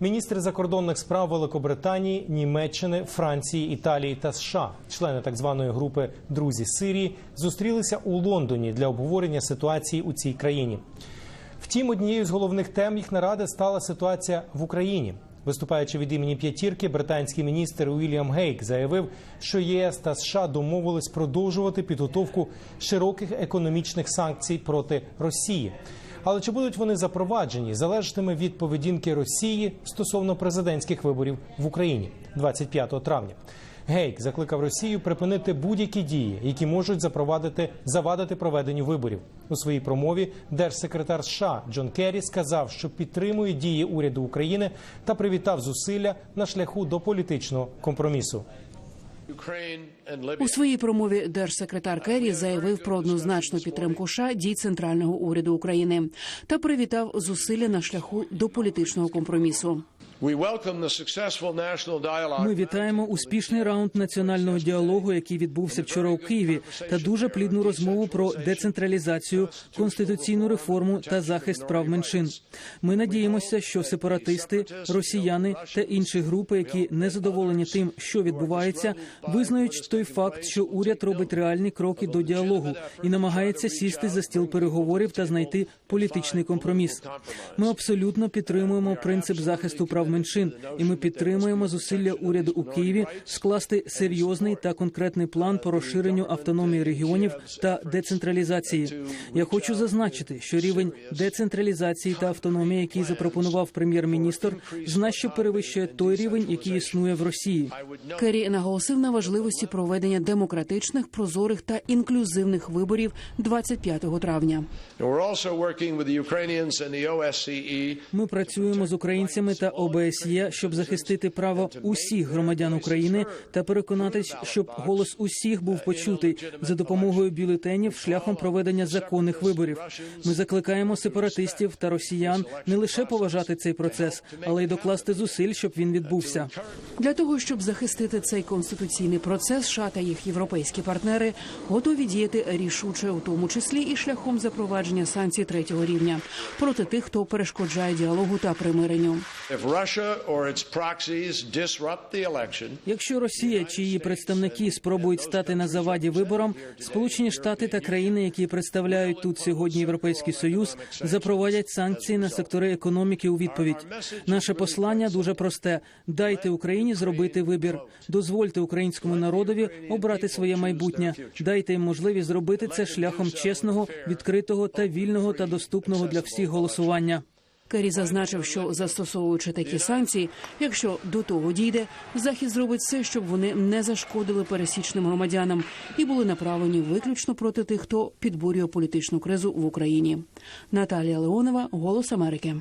Міністри закордонних справ Великобританії, Німеччини, Франції, Італії та США, члени так званої групи Друзі Сирії, зустрілися у Лондоні для обговорення ситуації у цій країні. Втім, однією з головних тем їх наради стала ситуація в Україні. Виступаючи від імені п'ятірки, британський міністр Уільям Гейк заявив, що ЄС та США домовились продовжувати підготовку широких економічних санкцій проти Росії. Але чи будуть вони запроваджені, залежатиме від поведінки Росії стосовно президентських виборів в Україні 25 травня. Гейк закликав Росію припинити будь-які дії, які можуть запровадити завадити проведенню виборів. У своїй промові держсекретар США Джон Керрі сказав, що підтримує дії уряду України та привітав зусилля на шляху до політичного компромісу. У своїй промові держсекретар Керрі заявив про однозначну підтримку США дій центрального уряду України та привітав зусилля на шляху до політичного компромісу. Ми вітаємо успішний раунд національного діалогу, який відбувся вчора у Києві, та дуже плідну розмову про децентралізацію, конституційну реформу та захист прав меншин. Ми надіємося, що сепаратисти, росіяни та інші групи, які не задоволені тим, що відбувається, визнають той факт, що уряд робить реальні кроки до діалогу і намагається сісти за стіл переговорів та знайти політичний компроміс. Ми абсолютно підтримуємо принцип захисту прав меншин, і ми підтримуємо зусилля уряду у Києві скласти серйозний та конкретний план по розширенню автономії регіонів та децентралізації. Я хочу зазначити, що рівень децентралізації та автономії, який запропонував прем'єр-міністр, значно перевищує той рівень, який існує в Росії. Керрі наголосив на важливості проведення демократичних, прозорих та інклюзивних виборів 25 травня. Ми працюємо з українцями та ОБСЄ, щоб захистити право усіх громадян України та переконатись, щоб голос усіх був почутий за допомогою бюлетенів шляхом проведення законних виборів. Ми закликаємо сепаратистів та росіян не лише поважати цей процес, але й докласти зусиль, щоб він відбувся. Для того щоб захистити цей конституційний процес, США та їх європейські партнери готові діяти рішуче, у тому числі і шляхом запровадження санкцій третього рівня проти тих, хто перешкоджає діалогу та примиренню. Якщо Росія чи її представники спробують стати на заваді виборам, Сполучені Штати та країни, які представляють тут сьогодні Європейський Союз, запровадять санкції на сектори економіки у відповідь. Наше послання дуже просте: дайте Україні зробити вибір, дозвольте українському народові обрати своє майбутнє, дайте їм можливість зробити це шляхом чесного, відкритого та вільного та доступного для всіх голосування. Керрі зазначив, що застосовуючи такі санкції, якщо до того дійде, захід зробить все, щоб вони не зашкодили пересічним громадянам і були направлені виключно проти тих, хто підбурює політичну кризу в Україні. Наталія Леонова, Голос Америки.